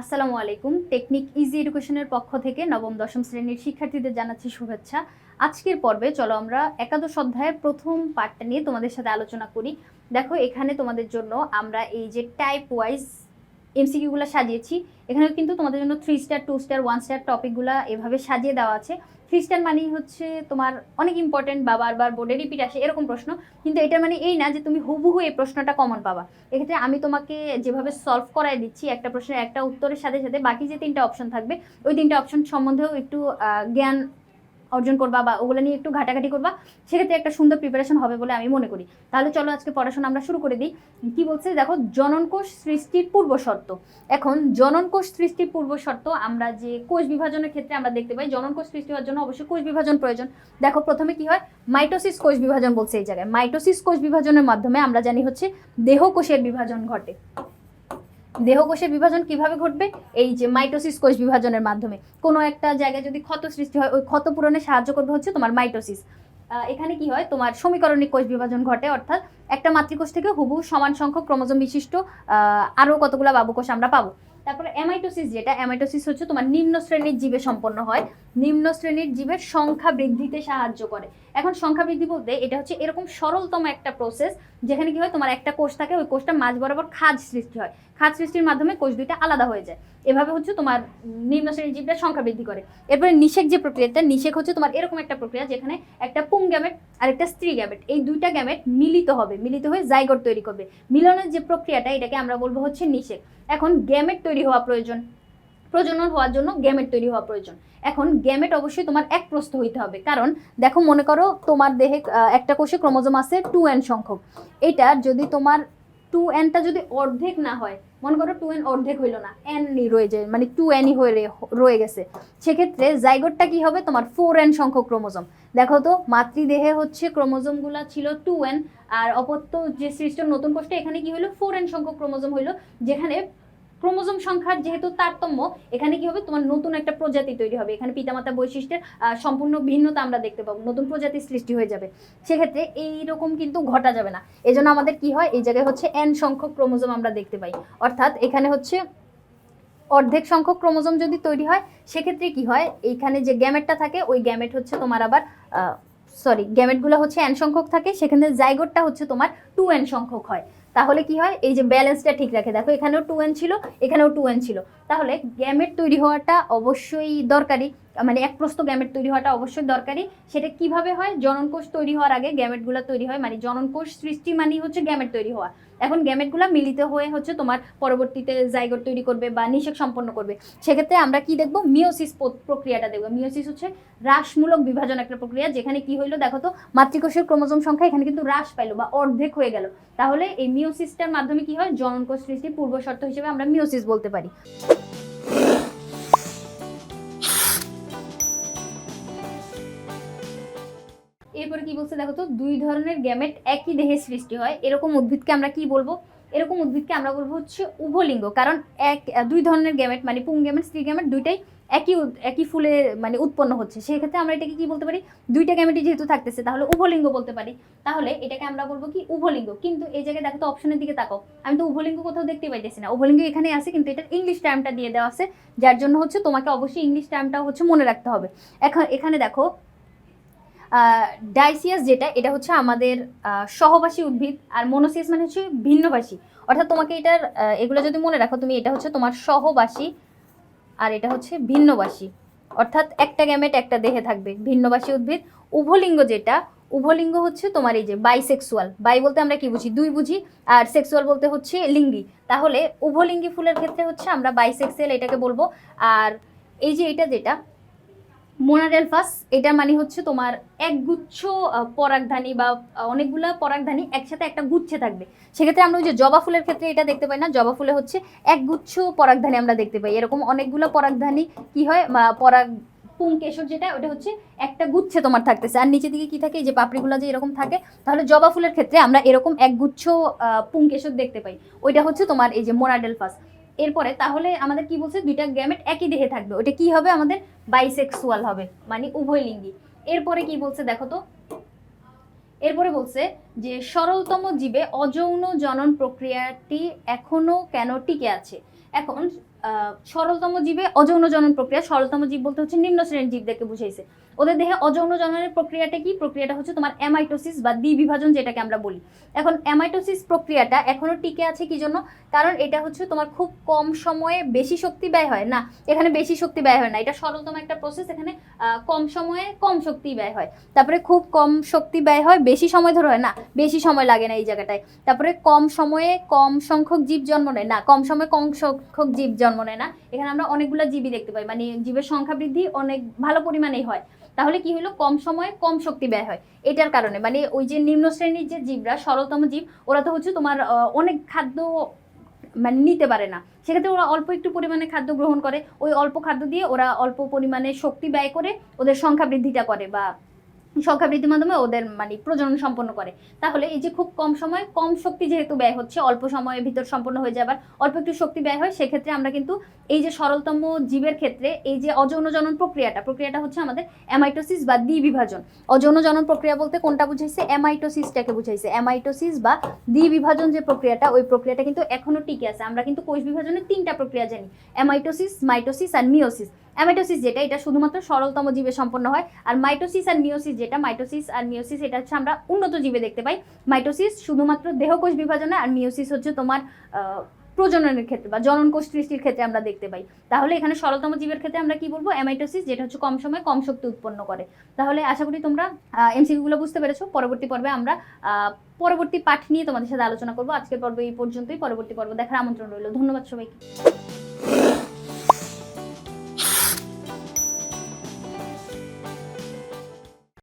আসসালামু আলাইকুম। Technique easy এডুকেশনের পক্ষ থেকে নবম, দশম শ্রেণির শিক্ষার্থীদের জানাচ্ছি শুভেচ্ছা। আজকের পর্বে চলো আমরা একাদশ অধ্যায়ের প্রথম পার্টটা নিয়ে তোমাদের সাথে আলোচনা করি। দেখো, এখানে তোমাদের জন্য আমরা এই যে টাইপ ওয়াইজ এমসিকিউগুলো সাজিয়েছি। এখানে কিন্তু তোমাদের জন্য three star two star one star টপিকগুলো এভাবে সাজিয়ে দেওয়া আছে। থ্রি স্টার মানেই হচ্ছে তোমার অনেক ইম্পর্টেন্ট বা বারবার বোর্ডে রিপিট আসে, এরকম প্রশ্ন। কিন্তু এটার মানে এই না যে তুমি হুবহু এই প্রশ্নটা কমন পাবা। এক্ষেত্রে আমি তোমাকে যেভাবে সলভ করাই দিচ্ছি, একটা প্রশ্নের একটা উত্তরের সাথে সাথে বাকি যে তিনটা অপশন থাকবে, ওই তিনটা অপশন সম্বন্ধেও একটু জ্ঞান অর্জন করবা বা ওগুলো নিয়ে একটু ঘাটাঘাটি করবা, সেক্ষেত্রে একটা সুন্দর প্রিপারেশন হবে বলে আমি মনে করি। তাহলে চলো আজকে পড়াশোনা আমরা শুরু করে দিই। কি বলছে? দেখো, জননকোষ সৃষ্টির পূর্ব শর্ত। এখন জননকোষ সৃষ্টির পূর্ব শর্ত আমরা যে কোষ বিভাজনের ক্ষেত্রে আমরা দেখতে পাই, জননকোষ সৃষ্টি হওয়ার জন্য অবশ্যই কোষ বিভাজন প্রয়োজন। দেখো, প্রথমে কি হয়? মাইটোসিস কোষ বিভাজন বলছে এই জায়গায়। মাইটোসিস কোষ বিভাজনের মাধ্যমে আমরা জানি হচ্ছে দেহকোষের বিভাজন ঘটে। দেহকোষের বিভাজন কীভাবে ঘটবে? এই যে মাইটোসিস কোষ বিভাজনের মাধ্যমে। কোনো একটা জায়গায় যদি ক্ষত সৃষ্টি হয় ওই ক্ষত পূরণে সাহায্য করবে হচ্ছে তোমার মাইটোসিস। এখানে কি হয়? তোমার সমীকরণিক কোষ বিভাজন ঘটে অর্থাৎ একটা মাতৃকোষ থেকে হুবহু সমান সংখ্যক ক্রোমোজোম বিশিষ্ট আহ, আরও কতগুলো বাবুকোষ আমরা পাবো। তারপরে অ্যামাইটোসিস যেটা অ্যামাইটোসিস হচ্ছে তোমার নিম্ন শ্রেণির জীবে সম্পন্ন হয়। নিম্ন শ্রেণির জীবের সংখ্যা বৃদ্ধিতে সাহায্য করে। এখন সংখ্যা বৃদ্ধি বলতে এটা হচ্ছে এরকম সরলতম একটা প্রসেস যেখানে কি হয়, তোমার একটা কোষ থাকে, ওই কোষটা মাঝ বরাবর খাজ সৃষ্টি হয়। খাদ সৃষ্টির মাধ্যমে কোষ দুইটা আলাদা হয়ে যায়। এভাবে হচ্ছে তোমার নিম্ন শ্রেণির জীবটা সংখ্যা বৃদ্ধি করে। এরপরে নিষেক যে প্রক্রিয়াটা, নিষেক হচ্ছে তোমার এরকম একটা প্রক্রিয়া, যেখানে একটা পুং গ্যামেট আর একটা স্ত্রী গ্যামেট এই দুইটা গ্যামেট মিলিত হবে, মিলিত হয়ে জাইগোট তৈরি করবে। মিলনের যে প্রক্রিয়াটা, এটাকে আমরা বলব হচ্ছে নিষেক। এখন গ্যামেট তৈরি হওয়া প্রয়োজন। প্রজনন হওয়ার জন্য গ্যামেট তৈরি হওয়া প্রয়োজন। এখন গ্যামেট অবশ্যই তোমার এক প্রস্থ হইতে হবে। কারণ দেখো, মনে করো তোমার দেহে একটা কোষে ক্রোমোজোম আছে টু এন সংখ্যক। এটা যদি তোমার টু এনটা যদি অর্ধেক না হয়, মনে করো টু এন অর্ধেক হইল না এন রয়ে যায় মানে টু এনই হয়ে রয়ে গেছে। সেক্ষেত্রে জাইগোটটা কি হবে? তোমার ফোর এন সংখ্যক ক্রোমোজোম। দেখো তো, মাতৃদেহে হচ্ছে ক্রোমোজোমগুলো ছিল টু এন আর অপত্য যে সৃষ্ট নতুন কোষটা, এখানে কি হলো ফোর এন সংখ্যক ক্রোমোজোম হইল, যেখানে ক্রোমোজোম সংখ্যার যেহেতু তারতম্য, এখানে কি হবে? তোমার নতুন একটা প্রজাতি তৈরি হবে। এখানে পিতামাতা বৈশিষ্ট্যের সম্পূর্ণ ভিন্নতা আমরা দেখতে পাবো। নতুন প্রজাতির সৃষ্টি হয়ে যাবে। সেক্ষেত্রে এইরকম কিন্তু ঘটা যাবে না। এজন্য আমাদের কি হয়? এই জায়গায় হচ্ছে এন সংখ্যক ক্রোমোজোম আমরা দেখতে পাই। অর্থাৎ এখানে হচ্ছে অর্ধেক সংখ্যক ক্রোমোজোম যদি তৈরি হয়, সেক্ষেত্রে কি হয়? এইখানে যে গ্যামেটটা থাকে, ওই গ্যামেট হচ্ছে তোমার আবার সরি গ্যামেটগুলো হচ্ছে এন সংখ্যক থাকে। সেখানে জাইগোটটা হচ্ছে তোমার টু এন সংখ্যক হয়। তাহলে কি হয়? এই যে ব্যালেন্সটা ঠিক রাখে। দেখো এখানেও টু এন ছিল, এখানেও টু এন ছিল। তাহলে গ্যামেট তৈরি হওয়াটা অবশ্যই দরকারি। মানে এক প্রস্থ গ্যামেট তৈরি হওয়াটা অবশ্যই দরকারি। সেটা কীভাবে হয়? জননকোষ তৈরি হওয়ার আগে গ্যামেটগুলো তৈরি হয় মানে জননকোষ সৃষ্টি মানেই হচ্ছে গ্যামেট তৈরি হওয়া। এখন গ্যামেটগুলো মিলিত হয়ে হচ্ছে তোমার পরবর্তীতে জাইগোট তৈরি করবে বা নিষেক সম্পন্ন করবে। সেক্ষেত্রে আমরা কি দেখব? মিওসিস প্রক্রিয়াটা দেখব। মিওসিস হচ্ছে হ্রাসমূলক বিভাজন একটা প্রক্রিয়া, যেখানে কি হইল? দেখো তো, মাতৃকোষের ক্রোমোজোম সংখ্যা এখানে কিন্তু হ্রাস পাইলো বা অর্ধেক হয়ে গেল। তাহলে এই মিওসিসটার মাধ্যমে কি হয়? জননকোষ সৃষ্টি পূর্ব শর্ত হিসেবে আমরা মিওসিস বলতে পারি। এরপরে কি বলছে দেখো তো, দুই ধরনের গ্যামেট একই দেহে সৃষ্টি হয়। এরকম উদ্ভিদকে আমরা কি বলব? এরকম উদ্ভিদকে আমরা বলব হচ্ছে উভলিঙ্গ। কারণ এক, দুই ধরনের গ্যামেট মানে পুং গ্যামেট স্ত্রী গ্যামেট দুইটাই একই একই ফুলে মানে উৎপন্ন হচ্ছে। সেক্ষেত্রে আমরা এটাকে কি বলতে পারি? দুইটা গ্যামেটই যেহেতু থাকতেছে, তাহলে উভলিঙ্গ বলতে পারি। তাহলে এটাকে আমরা বলব কি? উভলিঙ্গ। কিন্তু এই জায়গায় দেখো তো অপশনের দিকে তাকাও। আমি তো উভলিঙ্গ কোথাও দেখতে পাইতেছি না। উভলিঙ্গ এখানে আছে, কিন্তু এটার ইংলিশ টার্মটা দিয়ে দেওয়া আছে। যার জন্য হচ্ছে তোমাকে অবশ্যই ইংলিশ টার্মটাও হচ্ছে মনে রাখতে হবে। এখন, এখানে দেখো ডাইসিয়াস যেটা, এটা হচ্ছে আমাদের সহবাসী উদ্ভিদ, আর মনোসিয়াস মানে হচ্ছে ভিন্নবাসী। অর্থাৎ তোমাকে এটার এগুলো যদি মনে রাখো, তুমি এটা হচ্ছে তোমার সহবাসী, আর এটা হচ্ছে ভিন্নবাসী। অর্থাৎ একটা গ্যামেট, একটা দেহে থাকবে, ভিন্নবাসী উদ্ভিদ। উভলিঙ্গ যেটা, উভলিঙ্গ হচ্ছে তোমার এই যে বাইসেক্সুয়াল বাই বলতে আমরা কি বুঝি? দুই বুঝি, আর সেক্সুয়াল বলতে হচ্ছে লিঙ্গি। তাহলে উভলিঙ্গি ফুলের ক্ষেত্রে হচ্ছে আমরা বাইসেক্সুয়াল এটাকে বলব, আর এই যে এটা যেটা মোনাডেলফাস এটা মানে হচ্ছে তোমার একগুচ্ছ পরাগধানী বা অনেকগুলা পরাগধানী একসাথে একটা গুচ্ছে থাকবে। সেক্ষেত্রে আমরা ওই যে জবা ফুলের ক্ষেত্রে এটা দেখতে পাই না জবা ফুলে হচ্ছে একগুচ্ছ পরাগধানী আমরা দেখতে পাই। এরকম অনেকগুলো পরাগধানী কি হয় পরাগ পুংকেশর যেটা ওটা হচ্ছে একটা গুচ্ছে তোমার থাকতেছে। আর নিচে দিকে কি থাকে এই যে পাপড়িগুলো যে এরকম থাকে তাহলে জবা ফুলের ক্ষেত্রে আমরা এরকম একগুচ্ছ আহ, পুংকেশর দেখতে পাই। ওইটা হচ্ছে তোমার এই যে মোনাডেলফাস এরপরে তাহলে আমাদের কি বলছে? দুইটা গ্যামেট একই দেহে থাকবে। ওটা কি হবে? আমাদের বাইসেক্সুয়াল হবে মানে উভয়লিঙ্গী এরপরে কি বলছে দেখো তো? এরপরে বলছে যে, সরলতম জীবে অযৌন জনন প্রক্রিয়াটি এখনও কেন টিকে আছে? এখন সরলতম জীবে অযৌন জনন প্রক্রিয়া, সরলতম জীব বলতে হচ্ছে নিম্ন শ্রেণির জীবদেরকে বুঝাইছে। ওদের দেহে অযৌন জননের প্রক্রিয়াটা কি? প্রক্রিয়াটা হচ্ছে তোমার অ্যামাইটোসিস বা দ্বিবিভাজন যেটাকে আমরা বলি। এখন অ্যামাইটোসিস প্রক্রিয়াটা এখনও টিকে আছে কি জন্য? কারণ এটা হচ্ছে তোমার খুব কম সময়ে বেশি শক্তি ব্যয় হয়। না, এখানে বেশি শক্তি ব্যয় হয় না। এটা সরলতম একটা প্রসেস এখানে কম সময়ে কম শক্তি ব্যয় হয়। তারপরে খুব কম শক্তি ব্যয় হয়, বেশি সময় ধরে হয়। না, বেশি সময় লাগে না এই জায়গাটায়। তারপরে কম সময়ে কম সংখ্যক জীব জন্ম নেয়। না, কম সময়ে কম সংখ্যক জীব জন্ম নেয় না। এখানে আমরা অনেকগুলো জীবই দেখতে পাই। মানে জীবের সংখ্যা বৃদ্ধি অনেক ভালো পরিমাণেই হয়। তাহলে কি হলো কম সময়ে কম শক্তি ব্যয় হয়। এটার কারণে। মানে ওই যে নিম্ন শ্রেণির যে জীবরা, সরলতম জীব, ওরা তো হচ্ছে তোমার অনেক খাদ্য মানে নিতে পারে না। সেক্ষেত্রে ওরা অল্প একটু পরিমাণে খাদ্য গ্রহণ করে। ওই অল্প খাদ্য দিয়ে ওরা অল্প পরিমাণে শক্তি ব্যয় করে ওদের সংখ্যা বৃদ্ধিটা করে বা সংখ্যা বৃদ্ধির মাধ্যমে ওদের মানে প্রজনন সম্পন্ন করে। তাহলে এই যে খুব কম সময় কম শক্তি যেহেতু ব্যয় হচ্ছে, অল্প সময়ের ভিতর সম্পন্ন হয়ে যায় আবার অল্প একটু শক্তি ব্যয় হয়, সেক্ষেত্রে আমরা কিন্তু এই যে সরলতম জীবের ক্ষেত্রে এই যে অযৌন জনন প্রক্রিয়াটা প্রক্রিয়াটা হচ্ছে আমাদের অ্যামাইটোসিস বা দ্বিবিভাজন। অযৌন জনন প্রক্রিয়া বলতে কোনটা বুঝাইছে? অ্যামাইটোসিসটাকে বুঝাইছে। অ্যামাইটোসিস বা দ্বিবিভাজন যে প্রক্রিয়াটা, ওই প্রক্রিয়াটা কিন্তু এখনও টিকে আছে। আমরা কিন্তু কোষ বিভাজনের তিনটা প্রক্রিয়া জানি। অ্যামাইটোসিস মাইটোসিস আর মিওসিস অ্যামাইটোসিস যেটা, এটা শুধুমাত্র সরলতম জীবে সম্পন্ন হয়। আর মাইটোসিস আর মিওসিস যেটা মাইটোসিস আর মিওসিস এটা হচ্ছে আমরা উন্নত জীবে দেখতে পাই। মাইটোসিস শুধুমাত্র দেহকোষ বিভাজনে আর মিওসিস হচ্ছে তোমার প্রজননের ক্ষেত্রে বা জনন কোষ সৃষ্টির ক্ষেত্রে আমরা দেখতে পাই। তাহলে এখানে সরলতম জীবের ক্ষেত্রে আমরা কি বলব? অ্যামাইটোসিস যেটা হচ্ছে কম সময়ে কম শক্তি উৎপন্ন করে। তাহলে আশা করি তোমরা এমসিকিউগুলো বুঝতে পেরেছ। পরবর্তী পর্বে আমরা পরবর্তী পাঠ নিয়ে তোমাদের সাথে আলোচনা করব। আজকের পর্ব এই পর্যন্তই। পরবর্তী পর্ব দেখার আমন্ত্রণ রইল। ধন্যবাদ সবাইকে।